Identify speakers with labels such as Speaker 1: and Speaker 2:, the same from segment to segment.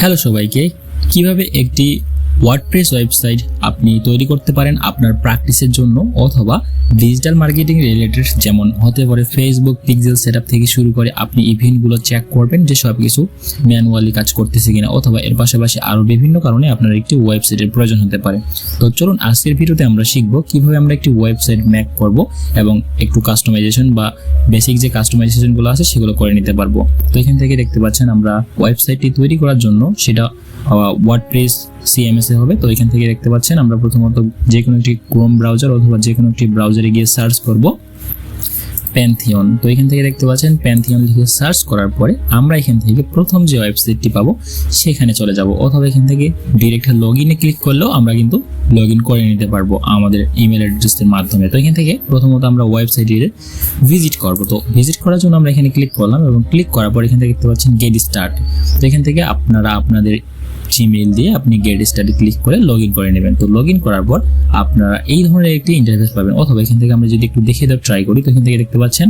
Speaker 1: Hello সবাইকে কীভাবে একটি ওয়ার্ডপ্রেস ওয়েবসাইট আপনি তৈরি করতে পারেন আপনার প্র্যাকটিসের জন্য অথবা ডিজিটাল মার্কেটিং রিলেটেড যেমন হতে পারে ফেসবুক পিক্সেল সেটআপ থেকে শুরু করে আপনি ইভেন্টগুলো চেক করবেন যে সব কিছু ম্যানুয়ালি কাজ করতেছে কিনা অথবা এর পাশাপাশি আরও বিভিন্ন কারণে আপনার একটি ওয়েবসাইটের প্রয়োজন হতে পারে। তো চলুন আজকের ভিডিওতে আমরা শিখব কীভাবে আমরা একটি ওয়েবসাইট ম্যাক করব এবং একটু কাস্টমাইজেশন বা বেসিক যে কাস্টমাইজেশনগুলো আছে সেগুলো করে নিতে পারব। তো এখান থেকে দেখতে পাচ্ছেন আমরা ওয়েবসাইটটি তৈরি করার জন্য সেটা ওয়ার্ডপ্রেস এ হবে। তো এখান থেকে দেখতে পাচ্ছেন, আমরা প্রথমত যে কোনো একটি ক্রোম ব্রাউজার অথবা যে কোনো একটি ব্রাউজারে গিয়ে সার্চ করব প্যান্থিয়ন তো এখান থেকে দেখতে পাচ্ছেন প্যান্থিয়ন লিখে সার্চ করার পরে আমরা এখান থেকে প্রথম যে ওয়েবসাইটটি পাবো, সেখানে চলে যাব। অথবা এখান থেকে ডিরেক্ট লগ ইনে ক্লিক করলেও আমরা কিন্তু লগ ইন করে নিতে পারব আমাদের ইমেল অ্যাড্রেসের মাধ্যমে। তো এখান থেকে প্রথমত আমরা ওয়েবসাইটে ভিজিট করব। তো ভিজিট করার জন্য আমরা এখানে ক্লিক করলাম এবং ক্লিক করার পর এখান থেকে দেখতে পাচ্ছেন গেট স্টার্ট তো এখান থেকে আপনারা আপনাদের জিমেইল দিয়ে আপনি গেট স্টাডি ক্লিক করে লগ ইন করে নেবেন। তো লগ ইন করার পর আপনারা এই ধরনের একটি ইন্টারফেস পাবেন। অথবা এখান থেকে আমরা যদি একটু দেখে দেওয়ার ট্রাই করি, তো এখান থেকে দেখতে পাচ্ছেন,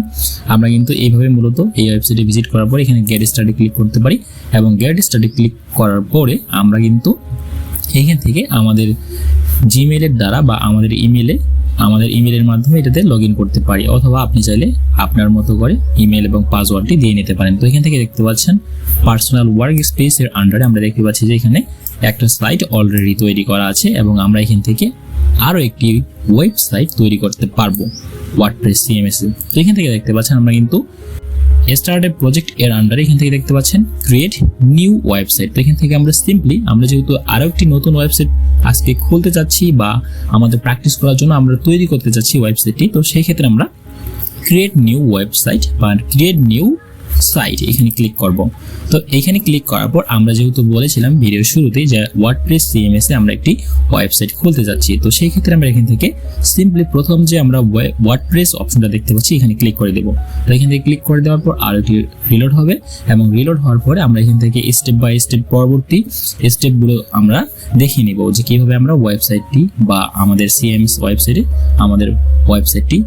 Speaker 1: আমরা কিন্তু এইভাবে মূলত এই ওয়েবসাইটে ভিজিট করার পর এখানে গেট স্টাডি ক্লিক করতে পারি এবং গেট স্টাডি ক্লিক করার পরে আমরা কিন্তু এখান থেকে আমাদের জিমেলের দ্বারা বা আমাদের ইমেলে আমাদের ইমেলের মাধ্যমে এটাতে লগ করতে পারি, অথবা আপনি চাইলে আপনার মতো করে ইমেল এবং পাসওয়ার্ডটি দিয়ে নিতে পারেন। তো এখান থেকে দেখতে পাচ্ছেন পার্সোনাল ওয়ার্ক স্পেস এর আন্ডারে আমরা দেখতে পাচ্ছি যে এখানে একটা সাইট অলরেডি তৈরি করা আছে এবং আমরা এখান থেকে আরও একটি ওয়েবসাইট তৈরি করতে পারব ওয়ার্ডপ্রেস সিএমএস তো এখান থেকে দেখতে পাচ্ছেন, আমরা কিন্তু স্টার্ট এ প্রজেক্ট এর আন্ডারে এখান থেকে দেখতে পাচ্ছেন ক্রিয়েট নিউ ওয়েবসাইট তো এখান থেকে আমরা সিম্পলি আমরা যেহেতু আরও একটি নতুন ওয়েবসাইট আজকে খুলতে চাচ্ছি বা আমাদের প্র্যাকটিস করার জন্য আমরা তৈরি করতে চাচ্ছি ওয়েবসাইটটি তো সেই ক্ষেত্রে আমরা ক্রিয়েট নিউ ওয়েবসাইট বা ক্রিয়েট নিউ সাইট এখানে ক্লিক করব। তো এখানে ক্লিক করার পর আমরা যেহেতু বলেছিলাম ভিডিও শুরুতেই যে ওয়ার্ডপ্রেস সিএমএস এ আমরা একটি ওয়েবসাইট খুলতে যাচ্ছি, তো সেই ক্ষেত্রে আমরা এখান থেকে সিম্পলি প্রথম যে আমরা ওয়ার্ডপ্রেস অপশনটা দেখতে পাচ্ছি, এখানে ক্লিক করে দেবো। তো এখান থেকে ক্লিক করে দেওয়ার পর একটি রিলোড হবে এবং রিলোড হওয়ার পরে আমরা এখান থেকে স্টেপ বাই স্টেপ পরবর্তী স্টেপগুলো আমরা দেখিয়ে নিব যে কীভাবে আমরা ওয়েবসাইটটি বা আমাদের সিএমএস ওয়েবসাইটে আমাদের ওয়েবসাইটটি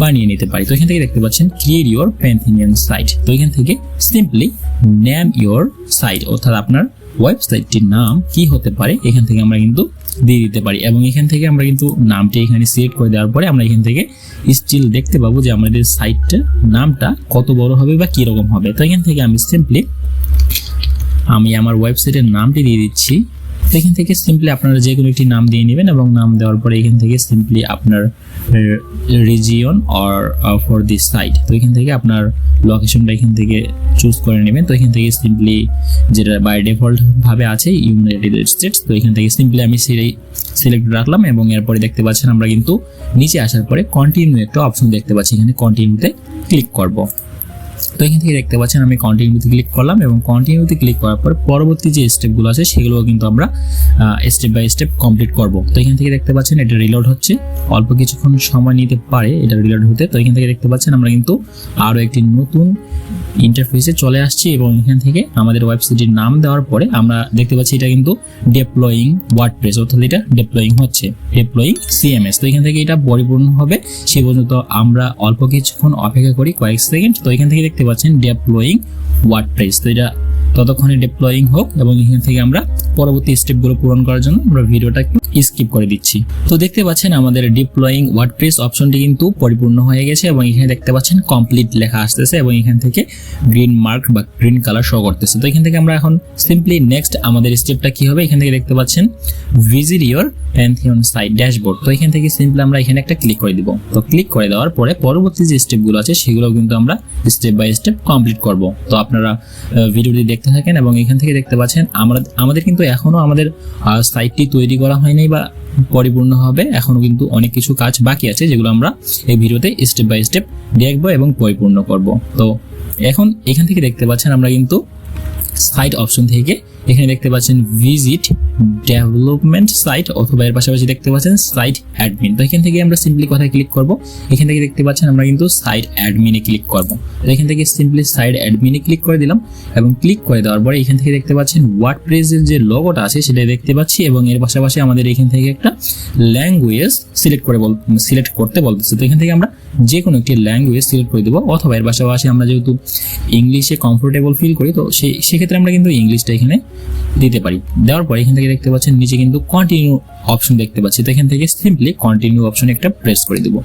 Speaker 1: বানিয়ে নিতে পারি। তো এখান থেকে দেখতে পাচ্ছেন ক্রিয়েট ইউর প্যান্থিনিয়ান সাইট তো এখান থেকে সিম্পলি নেম ইউর সাইট অর্থাৎ আপনার ওয়েবসাইটটির নাম কি হতে পারে, এখান থেকে আমরা কিন্তু দিয়ে দিতে পারি। এবং এখান থেকে আমরা কিন্তু নামটি এখানে সিলেক্ট করে দেওয়ার পরে আমরা এখান থেকে স্টিল দেখতে পাবো যে আমাদের সাইটটা নামটা কত বড় হবে বা কীরকম হবে। তো এখান থেকে আমি সিম্পলি আমি আমার ওয়েবসাইটের নামটি দিয়ে দিচ্ছি। তো এখান থেকে সিম্পলি আপনারা যে কোনো একটি নাম দিয়ে নেবেন এবং নাম দেওয়ার পরে এখান থেকে সিম্পলি আপনার region or for this site তো এখান থেকে আপনার লোকেশনটা এখান থেকে চুজ করে নেবেন। তো এখান থেকে সিম্পলি যেটা বাই ডিফল্ট ভাবে আছে ইউনাইটেড স্টেটস তো এখান থেকে সিম্পলি আমি সেই সিলেক্ট রাখলাম এবং এরপরে দেখতে পাচ্ছেন আমরা কিন্তু নিচে আসার পরে কন্টিনিউ একটা অপশন দেখতে পাচ্ছি। এখানে কন্টিনিউতে ক্লিক করব। তো এখান থেকে দেখতে পাচ্ছেন আমি কন্টিনিউতে ক্লিক করলাম এবং কন্টিনিউতে ক্লিক করার পর পরবর্তী যে স্টেপগুলো আছে সেগুলো কিন্তু আমরা স্টেপ বাই স্টেপ কমপ্লিট করব। তো এখান থেকে দেখতে পাচ্ছেন এটা রিলোড হচ্ছে। অল্প কিছুক্ষণ সময় নিতে পারে এটা রিলোড হতে। তো এখান থেকে দেখতে পাচ্ছেন আমরা কিন্তু আরও একটি নতুন ইন্টারফেসে চলে আসছি এবং এখান থেকে আমাদের ওয়েবসাইটের নাম দেওয়ার পরে আমরা দেখতে পাচ্ছি এটা কিন্তু ডেপ্লয়িং ওয়ার্ড প্রেস অর্থাৎ এটা ডেপ্লয়িং হচ্ছে। ডেপ্লয়িং সিএমএস তো এখান থেকে এটা পরিপূর্ণ হবে। সে পর্যন্ত আমরা অল্প কিছুক্ষণ অপেক্ষা করি কয়েক সেকেন্ড। তো এখান থেকে দেখতে পাচ্ছেন ডেপ্লয়িং ওয়ার্ডপ্রেস তো এটা ততক্ষণে ডেপ্লয়িং হোক এবং এখান থেকে আমরা পরবর্তী স্টেপগুলো পূরণ করার জন্য আমরা ভিডিওটা স্কিপ করে দিচ্ছি। তো দেখতে পাচ্ছেন আমাদের ডিপ্লয়িং ওয়ার্ডপ্রেস অপশনটি কিন্তু পরিপূর্ণ হয়ে গেছে এবং এখানে দেখতে পাচ্ছেন কমপ্লিট লেখা আসতেছে এবং এখান থেকে গ্রিন মার্ক বা গ্রিন কালার শো করতেছে। তো এখান থেকে আমরা এখন সিম্পলি নেক্সট আমাদের স্টেপটা কি হবে? এখান থেকে দেখতে পাচ্ছেন visit your Pantheon site dashboard তো এখান থেকে সিম্পলি আমরা এখানে একটা ক্লিক করে দিব। তো ক্লিক করে দেওয়ার পরে পরবর্তী যে স্টেপগুলো আছে সেগুলো কিন্তু আমরা স্টেপ বাই স্টেপ কমপ্লিট করব। তো আপনারা ভিডিওটি দেখতে থাকেন এবং এখান থেকে দেখতে পাচ্ছেন, আমরা আমাদের কিন্তু এখনও আমাদের সাইটটি তৈরি করা হয়নি বা পরিপূর্ণ হবে। এখনও কিন্তু অনেক কিছু কাজ বাকি আছে যেগুলো আমরা এই ভিডিওতে স্টেপ বাই স্টেপ দেখব এবং পরিপূর্ণ করব। তো এখন এখান থেকে দেখতে পাচ্ছেন আমরা কিন্তু সাইট অপশন থেকে এখানে দেখতে পাচ্ছেন ভিজিট ডেভেলপমেন্ট সাইট অথবা এর পাশাপাশি দেখতে পাচ্ছেন সাইট অ্যাডমিন তো এখান থেকে আমরা সিম্পলি কথায় ক্লিক করব? এখান থেকে দেখতে পাচ্ছেন আমরা কিন্তু সাইট অ্যাডমিনে ক্লিক করব। তো এখান থেকে সিম্পলি সাইট অ্যাডমিনে ক্লিক করে দিলাম এবং ক্লিক করে দেওয়ার পরে এখান থেকে দেখতে পাচ্ছেন ওয়ার্ডপ্রেসের যে লোগোটা আছে সেটা দেখতে পাচ্ছি এবং এর পাশাপাশি আমাদের এখান থেকে একটা ল্যাঙ্গুয়েজ সিলেক্ট করে বল সিলেক্ট করতে বলতেছে। তো এখান থেকে আমরা যে কোনো একটি ল্যাঙ্গুয়েজ সিলেক্ট করে দেবো অথবা এর পাশাপাশি আমরা যেহেতু ইংলিশে কমফোর্টেবল ফিল করি, তো সেই সেক্ষেত্রে আমরা কিন্তু ইংলিশটা এখানে দিতে পারি। দেওয়ার পর এখান থেকে দেখতে পাচ্ছেন, নিচে কিন্তু কন্টিনিউ অপশন দেখতে পাচ্ছি। তো এখান থেকে সিম্পলি কন্টিনিউ অপশন একটা প্রেস করে দিব।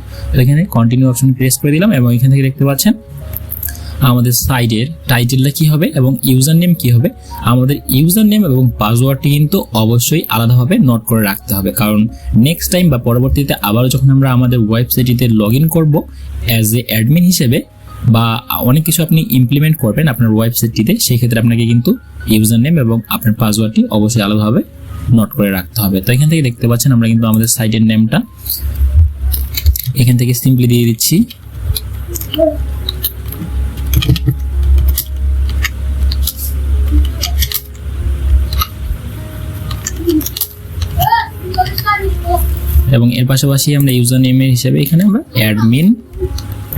Speaker 1: এখানে কন্টিনিউ অপশন প্রেস করে দিলাম এবং এখান থেকে দেখতে পাচ্ছেন, আমাদের সাইডের টাইটেলটা কি হবে এবং ইউজার নেম কি হবে। আমাদের ইউজার নেম এবং পাসওয়ার্ডটি কিন্তু অবশ্যই আলাদাভাবে নোট করে রাখতে হবে। কারণ নেক্সট টাইম বা পরবর্তীতে আবারও যখন আমরা আমাদের ওয়েবসাইটটিতে লগ ইন করব অ্যাজ এ অ্যাডমিন হিসেবে বা অনেক কিছু আপনি ইমপ্লিমেন্ট করবেন আপনার ওয়েবসাইটটিতে সেই ক্ষেত্রে আপনাকে কিন্তু ইউজার নেম এবং আপনার পাসওয়ার্ডটি অবশ্যই আলাদাভাবে নোট করে রাখতে হবে। তো এখান থেকে দেখতে পাচ্ছেন আমরা কিন্তু আমাদের সাইটের নেমটা এখান থেকে সিম্পলি দিয়ে দিচ্ছি। এবং এর পাশাপাশি আমরা ইউজার নেমের হিসেবে এখানে আমরা অ্যাডমিন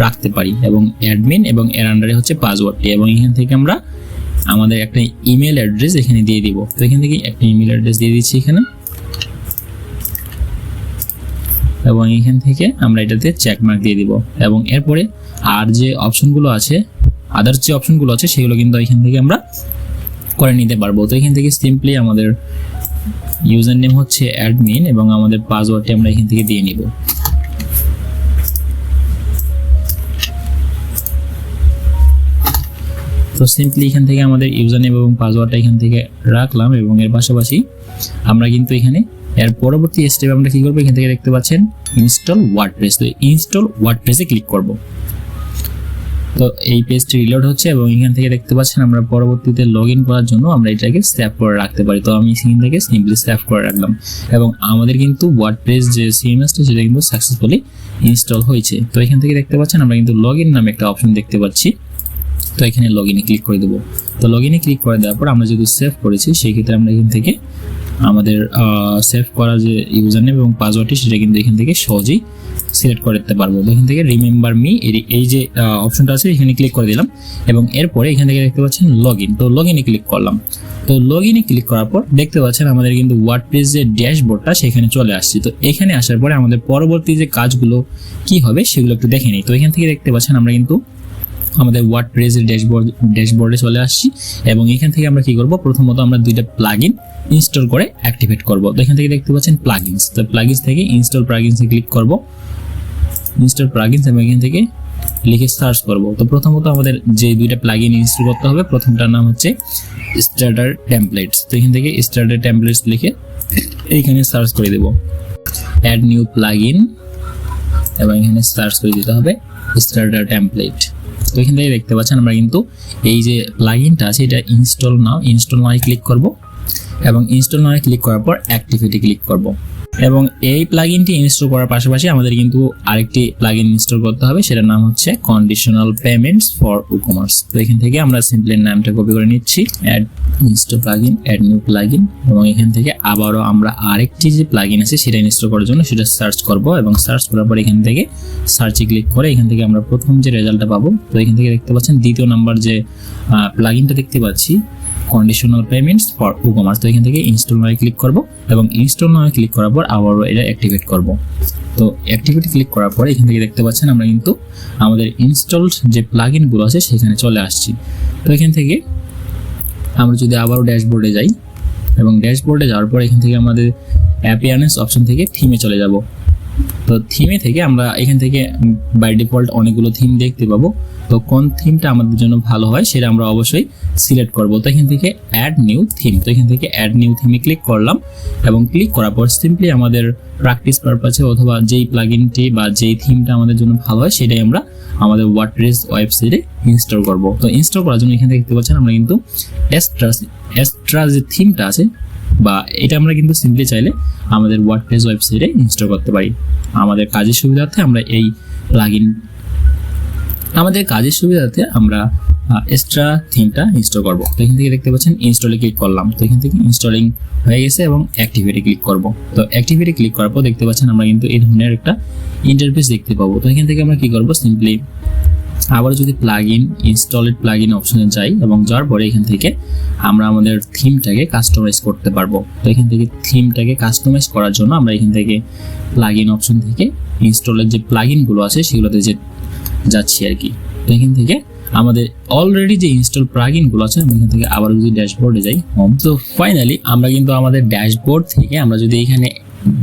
Speaker 1: রাখতে পারি এবং অ্যাডমিন এবং এর আন্ডারে হচ্ছে পাসওয়ার্ডটি এবং এখান থেকে আমরা আমাদের একটা ইমেল অ্যাড্রেস এখানে দিয়ে দিব। তো এখান থেকে একটা ইমেল অ্যাড্রেস দিয়ে দিচ্ছি এখানে। এবং এখান থেকে আমরা এটাতে চেক মার্ক দিয়ে দিব। এবং এরপরে আর যে অপশনগুলো আছে আদার্স যে অপশনগুলো আছে, সেগুলো কিন্তু এখান থেকে আমরা করে নিতে পারব। তো এখান থেকে সিম্পলি আমাদের ইউজার নেম হচ্ছে অ্যাডমিন এবং আমাদের পাসওয়ার্ডটি আমরা এখান থেকে দিয়ে নিব। তো সিম্পলি এখান থেকে আমাদের ইউজার নেম এবং পাসওয়ার্ডটা এখান থেকে রাখলাম এবং এর পাশাপাশি আমরা কিন্তু এখানে এর পরবর্তী স্টেপ আমরা কি করব? এখান থেকে দেখতে পাচ্ছেন ইনস্টল ওয়ার্ডপ্রেস তো ইনস্টল ওয়ার্ডপ্রেসে ক্লিক করব। তো এই পেজটি রিলোড হচ্ছে এবং এখান থেকে দেখতে পাচ্ছেন আমরা পরবর্তীতে লগ করার জন্য আমরা এটাকে সেভ করে রাখতে পারি। তো আমি এখান থেকে সিম্পলি সেভ করে রাখলাম এবং আমাদের কিন্তু ওয়ার্ডপ্রেস যে সিএমএসটা সেটা কিন্তু সাকসেসফুলি ইনস্টল হয়েছে। তো এখান থেকে দেখতে পাচ্ছেন আমরা কিন্তু লগ নামে একটা অপশন দেখতে পাচ্ছি। তো এখানে লগ ইনে ক্লিক করে দেবো। তো লগ ইনে ক্লিক করে দেওয়ার পর আমরা যেহেতু সেভ করেছি, সেই ক্ষেত্রে আমরা এখান থেকে আমাদের সেভ করা যে ইউজার নেম এবং পাসওয়ার্ডটি সেটা কিন্তু এখান থেকে সহজেই সিলেক্ট করে দিতে পারব এখান থেকে রিমেম্বার মি এই যে অপশনটা আছে, এখানে ক্লিক করে দিলাম এবং এরপরে এখান থেকে দেখতে পাচ্ছেন লগ ইন তো লগ ইনে ক্লিক করলাম। তো লগ ইনে ক্লিক করার পর দেখতে পাচ্ছেন আমাদের কিন্তু ওয়ার্ড ওয়ার্ডপ্রেস যে ড্যাশবোর্ডটা সেখানে চলে আসছে। তো এখানে আসার পরে আমাদের পরবর্তী যে কাজগুলো কি হবে, সেগুলো একটু দেখে নিই। তো এখান থেকে দেখতে পাচ্ছেন আমরা কিন্তু আমাদের ওয়ার্ড প্রেসের ড্যাশবোর্ড ড্যাশবোর্ডে চলে আসছি এবং এখান থেকে আমরা কি করব? প্রথমত আমরা দুইটা প্লাগইন ইনস্টল করে অ্যাক্টিভেট করব। তো এখান থেকে দেখতে পাচ্ছেন প্লাগইনস তো প্লাগইনস থেকে ইনস্টল প্লাগইনসে ক্লিক করব। ইনস্টল প্লাগইনস এবং এখান থেকে লিখে সার্চ করব। তো প্রথমত আমাদের যে দুইটা প্লাগইন ইনস্টল করতে হবে, প্রথমটার নাম হচ্ছে স্টার্টার টেমপ্লেটস তো এখান থেকে স্টার্টার টেমপ্লেটস লিখে এইখানে সার্চ করে দেব। অ্যাড নিউ প্লাগইন এবং এখানে সার্চ করে দিতে হবে স্টার্টার টেমপ্লেট তো এখান থেকে দেখতে পাচ্ছেন আমরা কিন্তু এই যে প্লাগইনটা আছে, এটা install now install now click করব এবং ইনস্টল নাও ক্লিক করার পর অ্যাক্টিভিটি ক্লিক করব। এবং এই প্লাগইনটি ইনস্টল করার পাশাপাশি আমাদের কিন্তু আরেকটি প্লাগইন ইনস্টল করতে হবে, সেটার নাম হচ্ছে কন্ডিশনাল পেমেন্টস ফর উকমার্স তো এখান থেকে আমরা সিম্পলি নামটা কপি করে নিচ্ছি add install plugin add new plugin এবং এখান থেকে আবারও আমরা আরেকটি যে প্লাগইন আছে, সেটা ইনস্টল করার জন্য সেটা সার্চ করব এবং সার্চ করার পর এখান থেকে সার্চে ক্লিক করে এখান থেকে আমরা প্রথম যে রেজাল্টটা পাবো, তো এখান থেকে দেখতে পাচ্ছেন দ্বিতীয় নাম্বার যে প্লাগইনটা দেখতে পাচ্ছি কন্ডিশনাল পেমেন্টস ফর উকমার্স তো এখান থেকে ইনস্টল নয় ক্লিক করব এবং ইনস্টল নামে ক্লিক করার পর আবারও এটা অ্যাক্টিভেট করব। তো অ্যাক্টিভিটি ক্লিক করার পরে এখান থেকে দেখতে পাচ্ছেন আমরা কিন্তু আমাদের ইনস্টলড যে প্লাগইনগুলো আছে সেখানে চলে আসছি। তো এখান থেকে আমরা যদি আবারও ড্যাশবোর্ডে যাই এবং ড্যাশবোর্ডে যাওয়ার পর এখান থেকে আমাদের অ্যাপিয়ারেন্স অপশন থেকে থিমে চলে যাব। তো থিমে থেকে আমরা এখান থেকে বাই ডিফল্ট অনেকগুলো থিম দেখতে পাবো। তো কোন থিমটা আমাদের জন্য ভালো হয় সেটা আমরা অবশ্যই সিলেক্ট করব। তো এখান থেকে অ্যাড নিউ থিম তো এখান থেকে অ্যাড নিউ থিমে ক্লিক করলাম এবং ক্লিক করার পর সিম্পলি আমাদের প্র্যাকটিস পারপাসে অথবা যেই প্লাগইনটি বা যেই থিমটা আমাদের জন্য ভালো হয় সেটাই আমরা আমাদের ওয়ার্ডপ্রেস ওয়েবসাইটে ইনস্টল করব। তো ইনস্টল করার জন্য এখান দেখতে পাচ্ছেন আমরা কিন্তু এক্সট্রা এক্সট্রা যে থিমটা আছে বা এটা আমরা কিন্তু সিম্পলি চাইলে আমাদের ওয়ার্ডপ্রেস ওয়েবসাইটে ইনস্টল করতে পারি। আমাদের কাজের সুবিধার্থে আমরা এই প্লাগইন আমাদের কাজের সুবিধার্থে আমরা এক্সট্রা থিমটা ইনস্টল করব। তো এখান থেকে দেখতে পাচ্ছেন ইনস্টলে ক্লিক করলাম। তো এখান থেকে ইনস্টলিং হয়ে গেছে এবং অ্যাক্টিভিটি ক্লিক করব। তো অ্যাক্টিভিটি ক্লিক করার পর দেখতে পাচ্ছেন আমরা কিন্তু এই ধরনের একটা ইন্টারফেস দেখতে পাবো। তো এখান থেকে আমরা কি করব? সিম্পলি আবার যদি plug in installed plug in অপশনে যাই এবং যাওয়ার পরে এখান থেকে আমরা আমাদের থিমটাকে কাস্টমাইজ করতে পারব। তো এখান থেকে থিমটাকে কাস্টমাইজ করার জন্য আমরা এখান থেকে প্লাগ ইন অপশন থেকে ইনস্টলের যে প্লাগ ইনগুলো আছে সেগুলোতে যে যাচ্ছি আর কি। তো এখান থেকে আমাদের অলরেডি যে ইনস্টল প্লাগইনগুলো আছে আমি এখান থেকে আবার যদি ড্যাশবোর্ডে যাই হোম তো ফাইনালি আমরা কিন্তু আমাদের ড্যাশবোর্ড থেকে আমরা যদি এখানে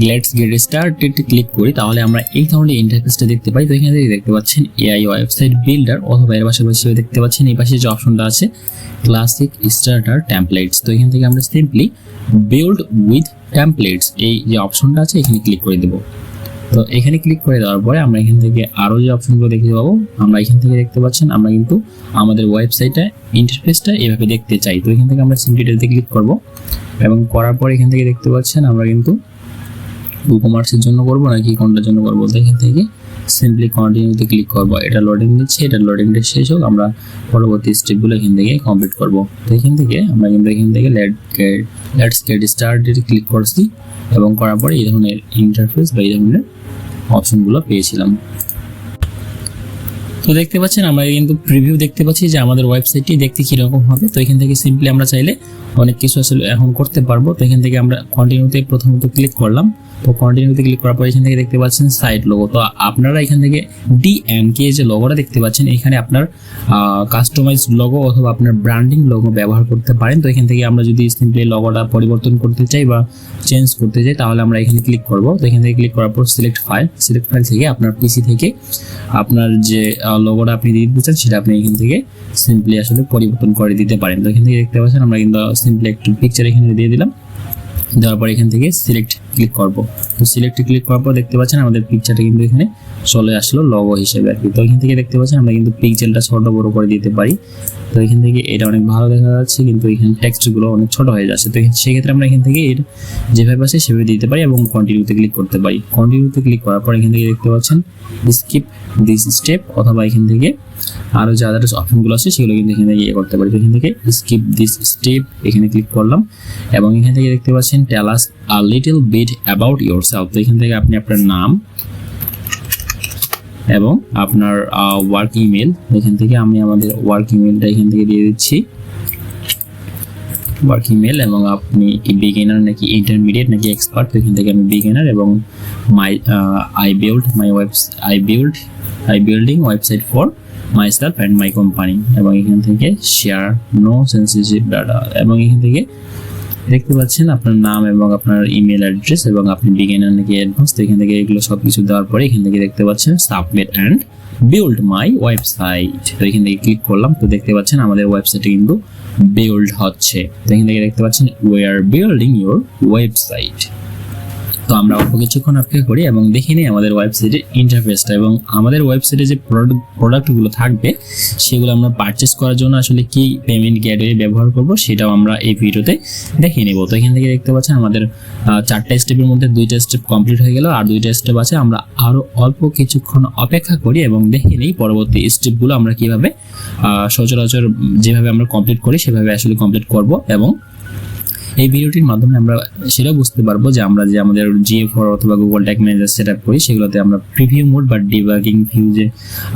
Speaker 1: লেটস গেট স্টার্টেড ক্লিক করি, তাহলে আমরা এই ধরনের ইন্টারফেসটা দেখতে পাই। তো এখানে থেকে দেখতে পাচ্ছেন এআই ওয়েবসাইট বিল্ডার অথবা এর পাশাপাশি দেখতে পাচ্ছেন এই পাশে যে অপশনটা আছে ক্লাসিক স্টার্টার টেমপ্লেটস তো এখান থেকে আমরা সিম্পলি বিল্ড উইথ টেমপ্লেটস এই যে অপশনটা আছে, এখানে ক্লিক করে দেবো। তো এখানে ক্লিক করে দেওয়ার পরে আমরা এখান থেকে আরও যে অপশনগুলো দেখতে পাবো, আমরা এখান থেকে দেখতে পাচ্ছেন আমরা কিন্তু আমাদের ওয়েবসাইটে ইন্টারফেসটা এভাবে দেখতে চাই। তো এখান থেকে আমরা সিম্পলিটাতে ক্লিক করব এবং করার পর এখান থেকে দেখতে পাচ্ছেন আমরা কিন্তু ই কমার্সের জন্য করব নাকি কোনটার জন্য করব? এখান থেকে সিম্পলি কন্টিনিউতে ক্লিক করব। এটা লোডিং দিচ্ছে এটা লোডিংটা শেষ হোক, আমরা পরবর্তী স্টেপগুলো এখান থেকে কমপ্লিট করব। তো এখান থেকে আমরা কিন্তু এখান থেকে let let's get started click করছি এবং করার পরে এই ধরনের ইন্টারফেস বা এই ধরনের অপশনগুলো পেয়েছিলাম। তো দেখতে পাচ্ছেন, আমরা কিন্তু প্রিভিউ দেখতে পাচ্ছি যে আমাদের ওয়েবসাইটটি দেখতে কীরকম হবে। তো এখান থেকে সিম্পলি আমরা চাইলে অনেক কিছু আসলে এখন করতে পারব। তো এখান থেকে আমরা কন্টিনিউতে প্রথমত ক্লিক করলাম। তো কন্টিনিউতে ক্লিক করার পর এখান থেকে দেখতে পাচ্ছেন সাইড লোগো তো আপনারা এখান থেকে ডি এন কে যে লোগোটা দেখতে পাচ্ছেন, এখানে আপনার কাস্টমাইজ লোগো অথবা আপনার ব্র্যান্ডিং লোগো ব্যবহার করতে পারেন। তো এখান থেকে আমরা যদি সিম্পলি লোগোটা পরিবর্তন করতে চাই বা চেঞ্জ করতে চাই, তাহলে আমরা এখানে ক্লিক করব। তো এখান থেকে ক্লিক করার পর সিলেক্ট ফাইল সিলেক্ট ফাইল থেকে আপনার পিসি থেকে আপনার যে লোগোটা আপনি দিতে চান, সেটা আপনি এখান থেকে সিম্পলি আসলে পরিবর্তন করে দিতে পারেন। তো এখান থেকে দেখতে পাচ্ছেন, আমরা কিন্তু সিম্পলি একটু পিকচার এখানে দিয়ে দিলাম। দেওয়ার পর এখান থেকে সিলেক্ট ক্লিক করব। তো সিলেক্টে ক্লিক করার পর দেখতে পাচ্ছেন আমাদের পিকচারটা কিন্তু এখানে চলে আসলো লগো হিসেবে আর কি। তো এখান থেকে দেখতে পাচ্ছেন আমরা কিন্তু পিকচারটা ছোট বড় করে দিতে পারি। তো এখান থেকে এটা অনেক ভালো দেখা যাচ্ছে, কিন্তু এখানে টেক্সটগুলো অনেক ছোট হয়ে যাচ্ছে। তো সেক্ষেত্রে আমরা এখান থেকে এর যেভাবে আছে সেভাবে দিতে পারি এবং কন্টিনিউতে ক্লিক করতে পারি। কন্টিনিউতে ক্লিক করার পর এখান থেকে দেখতে পাচ্ছেন স্কিপ দিস স্টেপ অথবা এখান থেকে আরও যে আদার্স অপশনগুলো আছে সেগুলো কিন্তু এখানে ইয়ে করতে পারি। এখান থেকে স্কিপ দিস স্টেপ এখানে ক্লিক করলাম এবং এখান থেকে দেখতে পাচ্ছেন tell us a little bit about yourself তো এখান থেকে আপনি আপনার নাম এবং আপনার ওয়ার্ক ইমেল এখান থেকে আমি আমাদের ওয়ার্ক ইমেলটা এখান থেকে দিয়ে দিচ্ছি। ওয়ার্ক ইমেল এবং আপনি বিগিনার নাকি ইন্টারমিডিয়েট নাকি এক্সপার্ট তো এখান থেকে আমি বিগিনার এবং my I build my web I build I building website for myself and my company এবং এখান থেকে শেয়ার নো সেন্সিটিভ ডাটা এবং এখান থেকে দেখতে পাচ্ছেন আপনার নাম এবং আপনার ইমেল অ্যাড্রেস এবং আপনি বিগিনার নাকি অ্যাডভান্স তো এখান থেকে এগুলো সব কিছু দেওয়ার পরে এখান থেকে দেখতে পাচ্ছেন submit and build my website তো এখান থেকে ক্লিক করলাম, তো দেখতে পাচ্ছেন আমাদের ওয়েবসাইটে কিন্তু বিল্ড হচ্ছে। তো এখান থেকে দেখতে পাচ্ছেন we are building your website তো আমরা অল্প কিছুক্ষণ অপেক্ষা করি এবং দেখে নিই আমাদের ওয়েবসাইটের ইন্টারফেসটা এবং আমাদের ওয়েবসাইটে যে প্রোডাক্ট প্রোডাক্টগুলো থাকবে, সেগুলো আমরা পারচেস করার জন্য আসলে কি পেমেন্ট গেটওয়ে ব্যবহার করব সেটাও আমরা এই ভিডিওতে দেখে নেব। তো এখান থেকে দেখতে পাচ্ছেন আমাদের চারটা স্টেপের মধ্যে দুইটা স্টেপ কমপ্লিট হয়ে গেল আর দুইটা স্টেপ আছে। আমরা আরও অল্প কিছুক্ষণ অপেক্ষা করি এবং দেখে নিই পরবর্তী স্টেপগুলো আমরা কীভাবে সচরাচর যেভাবে আমরা কমপ্লিট করি সেভাবে আসলে কমপ্লিট করব এবং এই ভিডিওটির মাধ্যমে আমরা সেটা বুঝতে পারব যে আমরা যে আমাদের জিএ অথবা Google tag manager set up করি, সেগুলোতে আমরা প্রিভিউ মোড বা ডিবাগিং ভিউ যে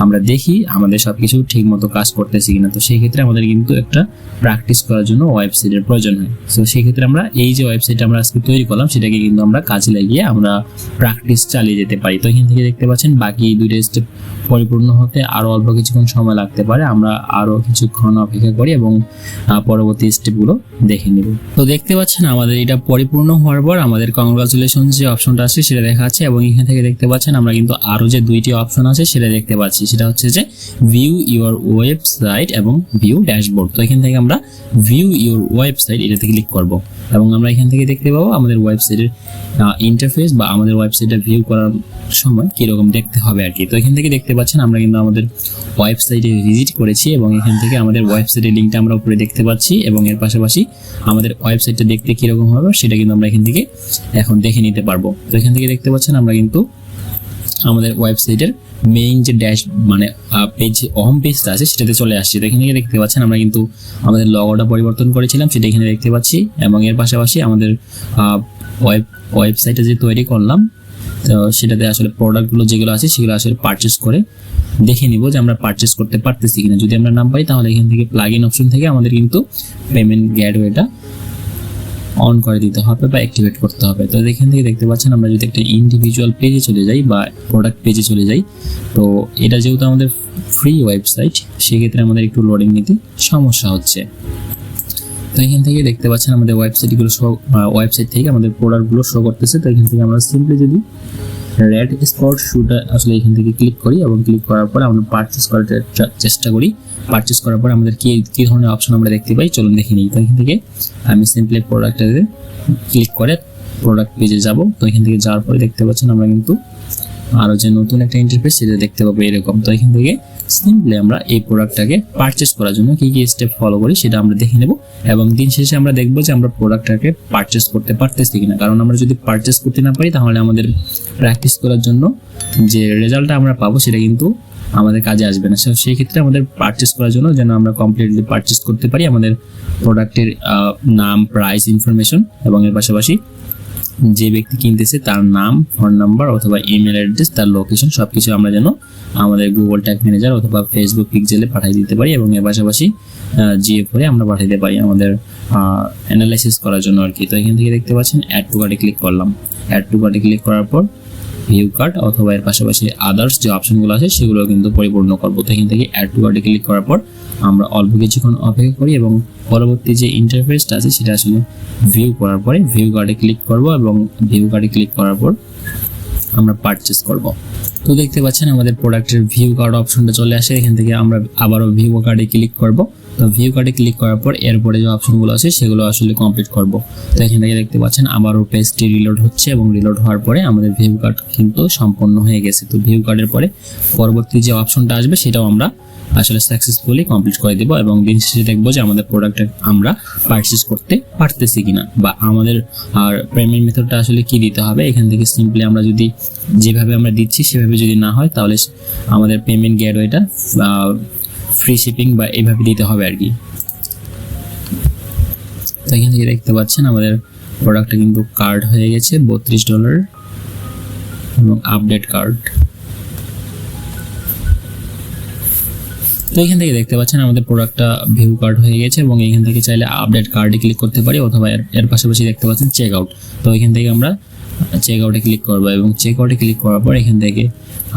Speaker 1: আমরা দেখি, আমাদের সব কিছু ঠিক মতো কাজ করতেছি কিনা। তো সেই ক্ষেত্রে আমাদের কিন্তু একটা প্র্যাকটিস করার জন্য ওয়েবসাইটের প্রয়োজন হয়। তো সেই ক্ষেত্রে আমরা এই যে ওয়েবসাইট আমরা আজকে তৈরি করলাম, সেটাকে কিন্তু আমরা কাজে লাগিয়ে আমরা প্র্যাকটিস চালিয়ে যেতে পারি। তো এখান থেকে দেখতে পাচ্ছেন বাকি দুইটা স্টেপ পরিপূর্ণ হতে আরও অল্প কিছুক্ষণ সময় লাগতে পারে। আমরা আরও কিছুক্ষণ অপেক্ষা করি এবং পরবর্তী স্টেপগুলো দেখে নেব। তো দেখতে পাচ্ছেন আমাদের এটা পরিপূর্ণ হওয়ার পর আমাদের কংগ্রাচুলেশন যে অপশনটা আছে সেটা দেখা আছে এবং এখান থেকে দেখতে পাচ্ছেন আমরা কিন্তু আরও যে দুইটি অপশন আছে সেটা দেখতে পাচ্ছি। সেটা হচ্ছে যে ভিউ ইউর ওয়েবসাইট এবং ভিউ ড্যাশবোর্ড তো এখান থেকে আমরা ভিউ ইউর ওয়েবসাইট এটাতে ক্লিক করব। এবং আমরা এখান থেকে দেখতে পাবো আমাদের ওয়েবসাইটের ইন্টারফেস বা আমাদের ওয়েবসাইটটা ভিউ করার সময় কীরকম দেখতে হবে আর কি। তো এখান থেকে দেখতে পাচ্ছেন আমরা কিন্তু আমাদের ওয়েবসাইটে ভিজিট করেছি এবং এখান থেকে আমাদের ওয়েবসাইটের লিঙ্কটা আমরা উপরে দেখতে পাচ্ছি এবং এর পাশাপাশি আমাদের ওয়েবসাইটটা দেখতে কীরকম হবে সেটা কিন্তু আমরা এখান থেকে এখন দেখে নিতে পারব। তো এখান থেকে দেখতে পাচ্ছেন আমরা কিন্তু আমাদের ওয়েবসাইটের মেইন যে ড্যাশ মানে পেজ হোম পেজটা আছে, সেটাতে চলে আসছে। এখান থেকে দেখতে পাচ্ছেন, আমরা কিন্তু আমাদের লগোটা পরিবর্তন করেছিলাম, সেটা এখানে দেখতে পাচ্ছি। এবং এর পাশাপাশি আমাদের ওয়েব ওয়েবসাইটে যে তৈরি করলাম, তো সেটাতে আসলে প্রোডাক্টগুলো যেগুলো আছে, সেগুলো আসলে পারচেস করে দেখে নিব যে আমরা পারচেস করতে পারতেছি কিনা। যদি আমরা নাম পাই, তাহলে এখান থেকে প্লাগ ইন অপশন থেকে আমাদের কিন্তু পেমেন্ট গেটওয়েটা অন করে দিতে হবে বা অ্যাক্টিভেট করতে হবে। তো এখান থেকে দেখতে পাচ্ছেন আমরা যদি একটা ইন্ডিভিজুয়াল পেজে চলে যাই বা প্রোডাক্ট পেজে চলে যাই, তো এটা যেহেতু আমাদের ফ্রি ওয়েবসাইট সেক্ষেত্রে আমাদের একটু লোডিং নিতে সমস্যা হচ্ছে। তো এখান থেকে দেখতে পাচ্ছেন আমাদের ওয়েবসাইটগুলো শো ওয়েবসাইট থেকে আমাদের প্রোডাক্টগুলো শো করতেছে। তো এখান থেকে আমরা সিম্পলি যদি রেড স্পট শুটা আসলে এখান থেকে ক্লিক করি এবং ক্লিক করার পর আমরা পারচেস করার চেষ্টা করি। পারচেস করার পর আমাদের কি কি ধরনের অপশন আমরা দেখতে পাই? চলুন দেখে নিই। তো এখান থেকে আমি সিম্পলি প্রোডাক্টটাতে ক্লিক করে প্রোডাক্ট পেজে যাব। তো এখান থেকে যাওয়ার পরে দেখতে পাচ্ছেন আমরা কিন্তু আরও যে নতুন একটা ইন্টারফেস সেটা দেখতে পাবো এরকম। তো এখান থেকে সিম্পলি আমরা এই প্রোডাক্টটাকে পারচেস করার জন্য কি কি স্টেপ ফলো করি, সেটা আমরা দেখে নেব। এবং দিন শেষে আমরা দেখব যে আমরা প্রোডাক্টটাকে পারচেস করতে পারতেছি কিনা। কারণ আমরা যদি পারচেস করতে না পারি, তাহলে আমাদের প্র্যাকটিস করার জন্য যে রেজাল্টটা আমরা পাবো, সেটা কিন্তু আমাদের কাজে আসবে না। সেই ক্ষেত্রে আমাদের পারচেস করার জন্য যেন আমরা কমপ্লিটলি পারচেস করতে পারি আমাদের প্রোডাক্টের নাম প্রাইস ইনফরমেশন এবং এর পাশাপাশি যে ব্যক্তি কিনতেছে তার নাম ফোন নাম্বার অথবা ইমেল অ্যাড্রেস তার লোকেশন সব কিছু আমরা যেন আমাদের গুগল ট্যাগ ম্যানেজার অথবা ফেসবুক পিকজেলে পাঠিয়ে দিতে পারি এবং এর পাশাপাশি জিএ করে আমরা পাঠাতে পারি আমাদের অ্যানালাইসিস করার জন্য আর কি। তো এখান থেকে দেখতে পাচ্ছেন অ্যাড টু কার্ডে ক্লিক করলাম। অ্যাড টু কার্ডে ক্লিক করার পর ভিউ কার্ড অথবা এর পাশাপাশি আদার্স যে অপশনগুলো আছে সেগুলো কিন্তু পরিপূর্ণ করব। তো এখান থেকে অ্যাড টু কার্ডে ক্লিক করার পর আমরা অল্প কিছুক্ষণ অপেক্ষা করি এবং পরবর্তী যে ইন্টারফেসটা আছে, সেটা আসলে ভিউ করার পরে ভিউ কার্ডে ক্লিক করব এবং ভিউ কার্ডে ক্লিক করার পর আমরা পারচেস করব। তো দেখতে পাচ্ছেন আমাদের প্রোডাক্টের ভিউ কার্ড অপশনটা চলে আসে। এখান থেকে আমরা আবারও ভিউ কার্ডে ক্লিক করব। তো ভিউ কার্ডে ক্লিক করার পর এরপরে যে অপশনগুলো আছে, সেগুলো আসলে কমপ্লিট করব। তো এখান থেকে দেখতে পাচ্ছেন আবারও পেজটি রিলোড হচ্ছে এবং রিলোড হওয়ার পরে আমাদের ভিউ কার্ড কিন্তু সম্পন্ন হয়ে গেছে। তো ভিউ কার্ডের পরে পরবর্তী যে অপশনটা আসবে, সেটাও আমরা আসলে সাকসেসফুলি কমপ্লিট করে দেবো এবং দিন শেষে দেখব যে আমাদের প্রোডাক্টটা আমরা পারচেস করতে পারতেছি কিনা বা আমাদের, আর পেমেন্ট মেথডটা আসলে কি দিতে হবে? এখান থেকে সিম্পলি আমরা যদি যেভাবে আমরা দিচ্ছি সেভাবে যদি না হয়, তাহলে আমাদের পেমেন্ট গেটওয়েটা ফ্রি শিপিং বা এইভাবে দিতে হবে আর কি। এখান থেকে দেখতে পাচ্ছেন আমাদের প্রোডাক্টটা কিন্তু কার্ড হয়ে গেছে, বত্রিশ ডলার এবং আপডেট কার্ড তো এখান থেকে দেখতে পাচ্ছেন আমাদের প্রোডাক্টটা ভিউ কার্ড হয়ে গেছে এবং এখান থেকে চাইলে আপডেট কার্ডে ক্লিক করতে পারি অথবা এর পাশাপাশি দেখতে পাচ্ছেন চেক আউট তো এখান থেকে আমরা চেক আউটে ক্লিক করব এবং চেক আউটে ক্লিক করার পর এখান থেকে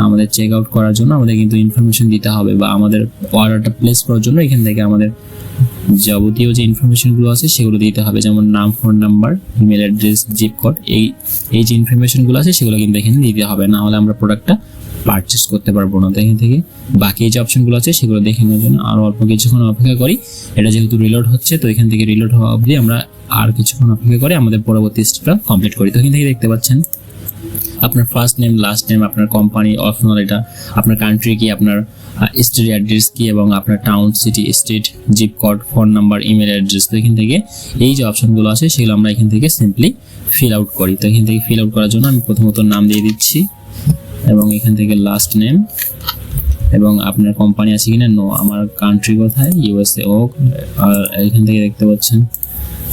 Speaker 1: আমাদের চেক আউট করার জন্য আমাদের কিন্তু ইনফরমেশন দিতে হবে বা আমাদের অর্ডারটা প্লেস করার জন্য এখান থেকে আমাদের যাবতীয় যে ইনফরমেশনগুলো আছে সেগুলো দিতে হবে। যেমন নাম phone number email address zip code এই এই যে ইনফরমেশনগুলো আছে সেগুলো কিন্তু এখানে দিতে হবে। না হলে আমরা প্রোডাক্টটা পারচেস করতে পারব না। এখান থেকে বাকি যে অপশনগুলো আছে সেগুলো দেখে নেওয়ার জন্য আরও অল্প কিছুক্ষণ অপেক্ষা করি। এটা যেহেতু রিলোড হচ্ছে, তো এখান থেকে রিলোড হওয়া অবধি আমরা আর কিছুক্ষণ অপেক্ষা করে আমাদের পরবর্তী স্টেপটা কমপ্লিট করি। তো এখান থেকে দেখতে পাচ্ছেন, আপনার ফার্স্ট নেম লাস্ট নেম আপনার কোম্পানি অপশনাল এটা আপনার কান্ট্রি কি, আপনার স্টেট অ্যাড্রেস কি এবং আপনার town city state zip code phone number email address তো এখান থেকে এই যে অপশনগুলো আছে, সেগুলো আমরা এখান থেকে সিম্পলি ফিল আউট করি। তো এখান থেকে ফিল আউট করার জন্য আমি প্রথমত নাম দিয়ে দিচ্ছি এবং এখান থেকে লাস্ট নেম এবং আপনার কোম্পানি আছে কিনা নো আমার কান্ট্রি কোথায় ইউএসএ ও আর এখান থেকে দেখতে পাচ্ছেন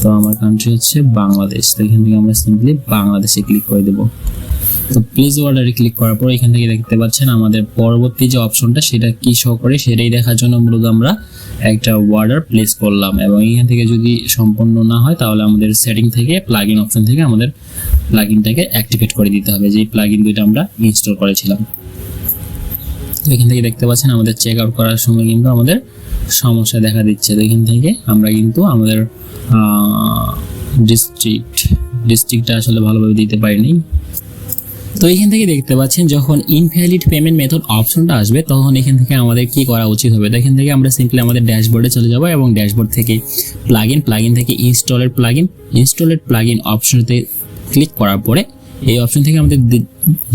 Speaker 1: তো আমার কান্ট্রি হচ্ছে বাংলাদেশ। তো এখান থেকে আমরা সিম্পলি বাংলাদেশে ক্লিক করে দেবো। তো প্লিজ অর্ডারে ক্লিক করার পর এখান থেকে দেখতে পাচ্ছেন আমাদের পরবর্তী যে অপশনটা সেটা কি শো করে, সেটাই দেখার জন্য মূলত আমরা একটা অর্ডার প্লেস করলাম। এবং এখান থেকে যদি সম্পন্ন না হয়, তাহলে আমাদের সেটিং থেকে প্লাগ ইন অপশন থেকে আমাদের প্লাগ ইনটাকে অ্যাক্টিভেট করে দিতে হবে। যেই প্লাগ ইন দুইটা আমরা ইনস্টল করেছিলাম। তো এখান থেকে দেখতে পাচ্ছেন আমাদের চেক আউট করার সময় কিন্তু আমাদের সমস্যা দেখা দিচ্ছে তো এখান থেকে। আমরা কিন্তু আমাদের ডিস্ট্রিক্ট ডিস্ট্রিক্টটা আসলে ভালোভাবে দিতে পারিনি। তো এখান থেকে দেখতে পাচ্ছেন, যখন ইনভ্যালিড পেমেন্ট মেথড অপশনটা আসবে, তখন এখান থেকে আমাদের কি করা উচিত হবে? এখান থেকে আমরা সিম্পলি আমাদের ড্যাশবোর্ডে চলে যাব এবং ড্যাশবোর্ড থেকে প্লাগ ইন প্লাগ ইন থেকে ইনস্টলের প্লাগ ইন ইনস্টলের প্লাগ ইন অপশনতে ক্লিক করার পরে এই অপশন থেকে আমাদের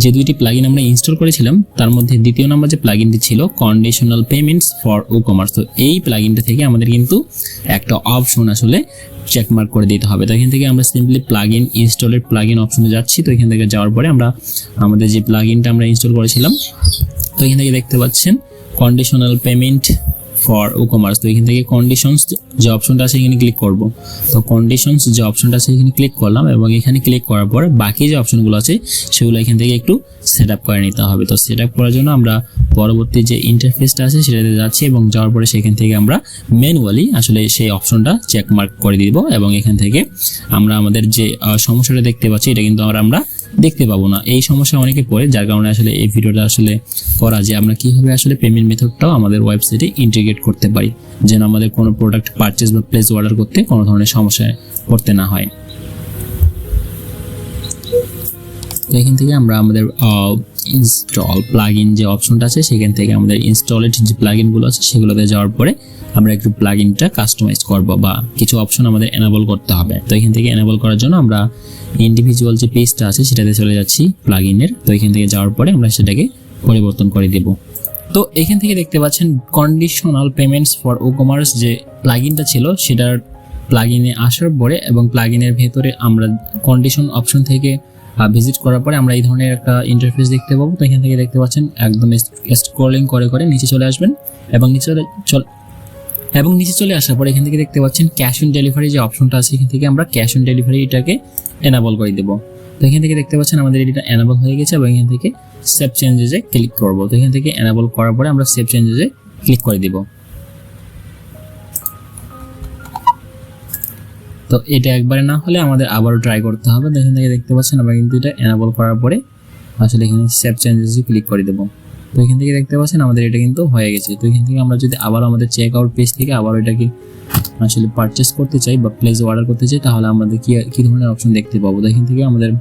Speaker 1: যে দুইটি প্লাগইন আমরা ইনস্টল করেছিলাম, তার মধ্যে দ্বিতীয় নাম্বার যে প্লাগইনটি ছিল conditional payments for WooCommerce তো এই প্লাগইনটা থেকে আমাদের কিন্তু একটা অপশন আসলে চেকমার্ক করে দিতে হবে। তো এখান থেকে আমরা সিম্পলি প্লাগইন ইনস্টলের প্লাগইন অপশনে যাচ্ছি। তো এখান থেকে যাওয়ার পরে আমরা আমাদের যে প্লাগইনটা আমরা ইনস্টল করেছিলাম, তো এখান থেকে দেখতে পাচ্ছেন conditional payment for WooCommerce তো এখান থেকে কন্ডিশনস যে অপশনটা আছে, এখানে ক্লিক করব। তো কন্ডিশনস যে অপশনটা আছে, এখানে ক্লিক করলাম এবং এখানে ক্লিক করার পর বাকি যে অপশনগুলো আছে, সেগুলো এখান থেকে একটু সেট আপ করে নিতে হবে। তো সেট আপ করার জন্য আমরা পরবর্তী যে ইন্টারফেসটা আছে সেটাতে যাচ্ছি এবং যাওয়ার পরে সেখান থেকে আমরা ম্যানুয়ালি আসলে সেই অপশনটা চেক মার্ক করে দিব এবং এখান থেকে আমরা আমাদের যে সমস্যাটা দেখতে পাচ্ছি এটা কিন্তু আমরা আমরা দেখতে পাবো না। এই সমস্যা অনেকে পড়ে যার কারণে আসলে এই ভিডিওটা আসলে করা যে আমরা কীভাবে আসলে পেমেন্ট মেথডটাও আমাদের ওয়েবসাইটে ইন্টিগ্রেট করতে পারি, যেন আমাদের কোনো প্রোডাক্ট পারচেস বা প্লেস অর্ডার করতে কোনো ধরনের সমস্যায় পড়তে না হয়। তো এখান থেকে আমরা আমাদের ইনস্টল প্লাগইন যে অপশনটা আছে, সেখান থেকে আমাদের ইনস্টলেড যে প্লাগইনগুলো আছে, সেগুলোতে যাওয়ার পরে আমরা একটু প্লাগইনটা কাস্টমাইজ করব বা কিছু অপশন আমাদের এনাবল করতে হবে। তো এখান থেকে এনাবল করার জন্য আমরা ইন্ডিভিজুয়াল যে পেজটা আছে, সেটাতে চলে যাচ্ছি প্লাগইনের তো এখান থেকে যাওয়ার পরে আমরা সেটাকে পরিবর্তন করে দেব। তো এখান থেকে দেখতে পাচ্ছেন conditional payments for WooCommerce যে প্লাগইনটা ছিল, সেটার প্লাগইনে আসার পরে এবং প্লাগইনের ভেতরে আমরা কন্ডিশন অপশন থেকে ভিজিট করার পরে আমরা এই ধরনের একটা ইন্টারফেস দেখতে পাবো। তো এখান থেকে দেখতে পাচ্ছেন একদম স্ক্রলিং করে করে নিচে চলে আসবেন এবং নিচে চলে এবং নিচে চলে আসার পর এখান থেকে দেখতে পাচ্ছেন ক্যাশ অন ডেলিভারি যে অপশনটা আছে, এখান থেকে আমরা ক্যাশ অন ডেলিভারি এটাকে এনাবল করে দেবো। তো এখান থেকে দেখতে পাচ্ছেন আমাদের এটা এনাবল হয়ে গেছে এবং এখান থেকে সেভ চেঞ্জেসে ক্লিক করব। তো এখান থেকে এনাবল করার পরে আমরা সেভ চেঞ্জেসে ক্লিক করে দিব। তো এটা একবারে না হলে আমাদের আবারও ট্রাই করতে হবে। তো এখান থেকে দেখতে পাচ্ছেন, আমরা কিন্তু এটা এনাবল করার পরে আসলে এখানে সেভ চেঞ্জেসে ক্লিক করে দেবো। তো এখান থেকে দেখতে পাচ্ছেন, আমাদের এটা কিন্তু হয়ে গেছে। তো এখান থেকে আমরা যদি আবার আমাদের চেক আউট পেজ থেকে আবার এটাকে আসলে পারচেস করতে চাই বা প্লেস অর্ডার করতে চাই, তাহলে আমাদের কি কি ধরনের অপশন দেখতে পাবো? তো এখান থেকে আমাদের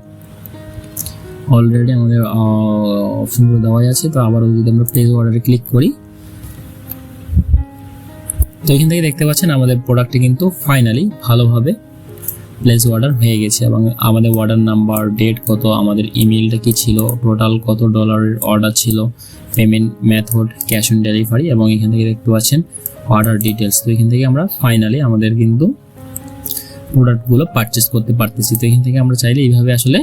Speaker 1: অলরেডি আমাদের অপশনগুলো দেওয়াই আছে। তো আবারও যদি আমরা প্লেস অর্ডারে ক্লিক করি তো এখান থেকে দেখতে পাচ্ছেন আমাদের প্রোডাক্টটি কিন্তু ফাইনালি ভালোভাবে প্লেস অর্ডার হয়ে গেছে এবং আমাদের অর্ডার নাম্বার ডেট কত, আমাদের ইমেলটা কি ছিল টোটাল কত ডলারের অর্ডার ছিল payment method cash on delivery এবং এখান থেকে দেখতে পাচ্ছেন অর্ডার ডিটেলস তো এখান থেকে আমরা ফাইনালি আমাদের কিন্তু প্রোডাক্টগুলো পারচেস করতে পারতেছি। তো এখান থেকে আমরা চাইলে এইভাবে আসলে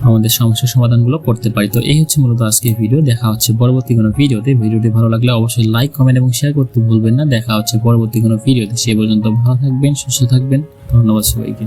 Speaker 1: আমাদের সমস্যার সমাধানগুলো করতে পারি। তো এই হচ্ছে মূলত আজকের ভিডিও। দেখা হচ্ছে পরবর্তী কোনো ভিডিওতে। ভিডিওটি ভালো লাগলে অবশ্যই লাইক, কমেন্ট এবং শেয়ার করতে ভুলবেন না। দেখা হচ্ছে পরবর্তী কোনো ভিডিওতে। সে পর্যন্ত ভালো থাকবেন, সুস্থ থাকবেন। ধন্যবাদ সবাইকে।